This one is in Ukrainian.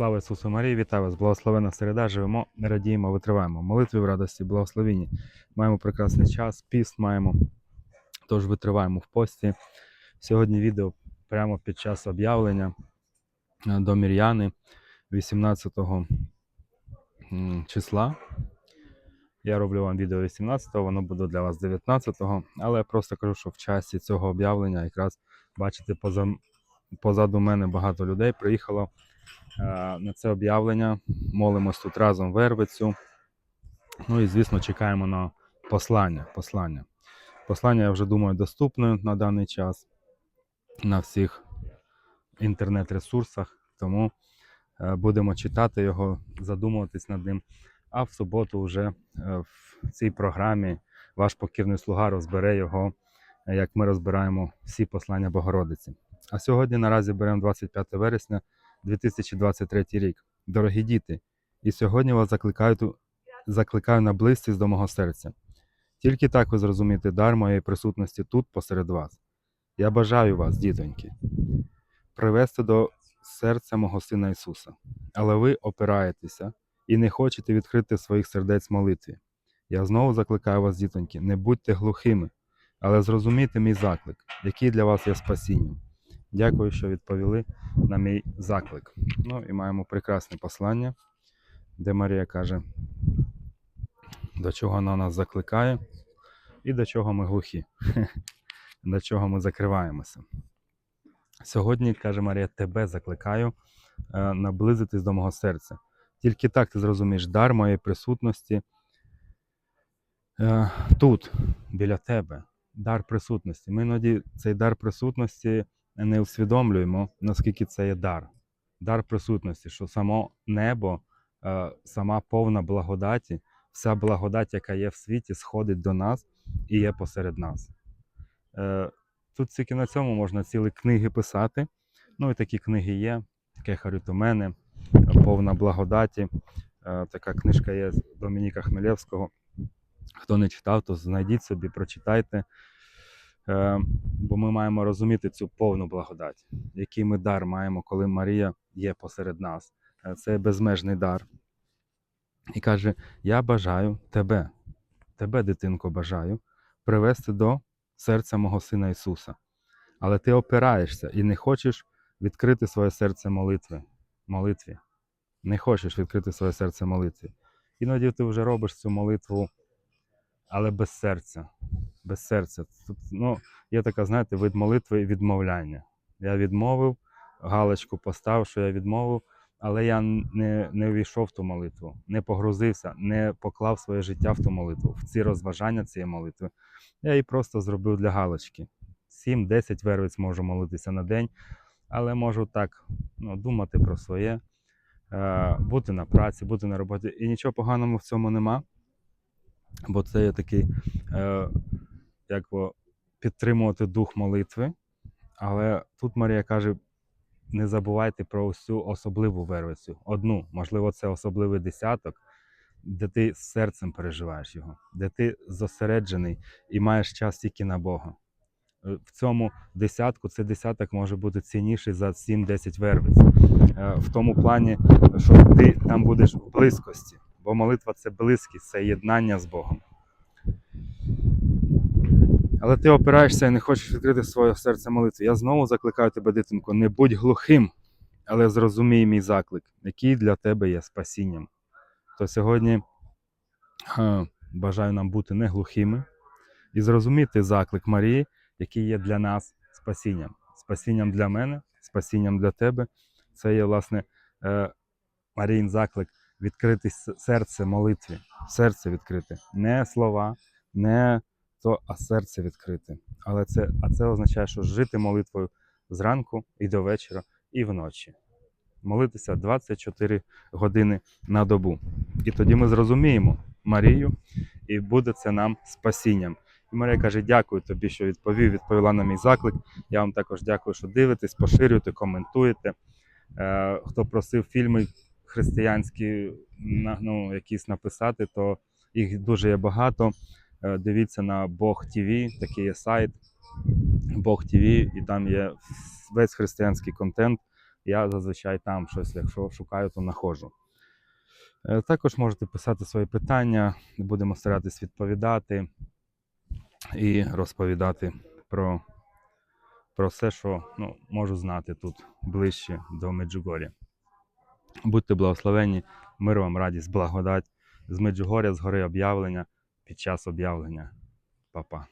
Слава Ісусу Марії, вітаю вас! Благословена середа, живемо, радіємо, витриваємо. Молитві в радості, благословінні. Маємо прекрасний час, піст маємо, тож витриваємо в пості. Сьогодні відео прямо під час об'явлення е, до Мір'яни 18 числа. Я роблю вам відео 18-го, воно буде для вас 19-го, але я просто кажу, що в часі цього об'явлення якраз бачите, поза, позаду мене багато людей приїхало на це об'явлення. Молимось тут разом Вервицю. Ну і, звісно, чекаємо на послання. Послання, послання я вже думаю, доступне на даний час на всіх інтернет-ресурсах. Тому е, будемо читати його, задумуватись над ним. А в суботу вже е, в цій програмі ваш покірний слуга розбере його, е, як ми розбираємо всі послання Богородиці. А сьогодні наразі беремо 25 вересня 2023 рік. Дорогі діти, і сьогодні вас закликаю, закликаю на близькість до мого серця. Тільки так ви зрозумієте дар моєї присутності тут посеред вас. Я бажаю вас, дітоньки, привести до серця мого Сина Ісуса. Але ви опираєтеся і не хочете відкрити своїх сердець молитві. Я знову закликаю вас, дітоньки, не будьте глухими, але зрозумійте мій заклик, який для вас є спасінням. Дякую, що відповіли на мій заклик. Ну і маємо прекрасне послання, де Марія каже, до чого вона нас закликає і до чого ми глухі, до чого ми закриваємося. Сьогодні, каже Марія, тебе закликаю е, наблизитись до мого серця. Тільки так ти зрозумієш дар моєї присутності е, тут, біля тебе. Дар присутності. Ми іноді цей дар присутності не усвідомлюємо, наскільки це є дар. Дар присутності, що само небо, е, сама повна благодаті, вся благодать, яка є в світі, сходить до нас і є посеред нас. Е, Тут тільки на цьому можна цілі книги писати. Ну і такі книги є. Кехарю мене, повна благодаті. Е, Така книжка є з Домініка Хмелевського. Хто не читав, то знайдіть собі, прочитайте. Е, Бо ми маємо розуміти цю повну благодать, який ми дар маємо, коли Марія є посеред нас. Е, Це безмежний дар. І каже: Я бажаю тебе, тебе, дитинко, бажаю, привести до серця мого Сина Ісуса. Але ти опираєшся і не хочеш відкрити своє серце молитви, молитві. Не хочеш відкрити своє серце молитві. Іноді ти вже робиш цю молитву, але без серця. Без серця. Тут, ну, є така, знаєте, вид молитви відмовляння. Я відмовив, галочку поставив, що я відмовив, але я не, не увійшов в ту молитву, не погрузився, не поклав своє життя в ту молитву, в ці розважання цієї молитви. Я її просто зробив для галочки. 7-10 вервиць можу молитися на день, але можу так ну, думати про своє, е, бути на праці, бути на роботі. І нічого поганого в цьому нема, бо це є такий, е, як підтримувати дух молитви. Але тут Марія каже: не забувайте про усю особливу вервицю. Одну, можливо, це особливий десяток, де ти з серцем переживаєш його, де ти зосереджений і маєш час тільки на Бога. Е, В цьому десятку цей десяток може бути цінніший за 7-10 вервиць. Е, В тому плані, що ти там будеш в близькості, бо молитва це близькість, це єднання з Богом. Але ти опираєшся і не хочеш відкрити своє серце молитви. Я знову закликаю тебе, дитинко, не будь глухим, але зрозумій мій заклик, який для тебе є спасінням. То сьогодні е, бажаю нам бути не глухими і зрозуміти заклик Марії, який є для нас спасінням. Спасінням для мене, спасінням для тебе. Це є, власне, е, Маріїн заклик відкрити серце молитві, серце відкрити. Не слова, не то, а серце відкрите. Але це, а це означає, що жити молитвою зранку і до вечора, і вночі. Молитися 24 години на добу. І тоді ми зрозуміємо Марію, і буде це нам спасінням. І Марія каже: дякую тобі, що відповів, відповіла на мій заклик. Я вам також дякую, що дивитесь, поширюєте, коментуєте. Е, хто просив фільми християнські ну, якісь написати, то їх дуже є багато. Е, Дивіться на Бог ТВ, такий є сайт. Бог ТВ, і там є весь християнський контент. Я зазвичай там щось, якщо шукаю, то знаходжу. Е, Також можете писати свої питання, будемо старатись відповідати і розповідати про, про все, що ну, можу знати тут ближче до Меджугоря. Будьте благословені, мир вам, радість, благодать. З Меджугоря, з гори об'явлення під час об'явлення. Па-па.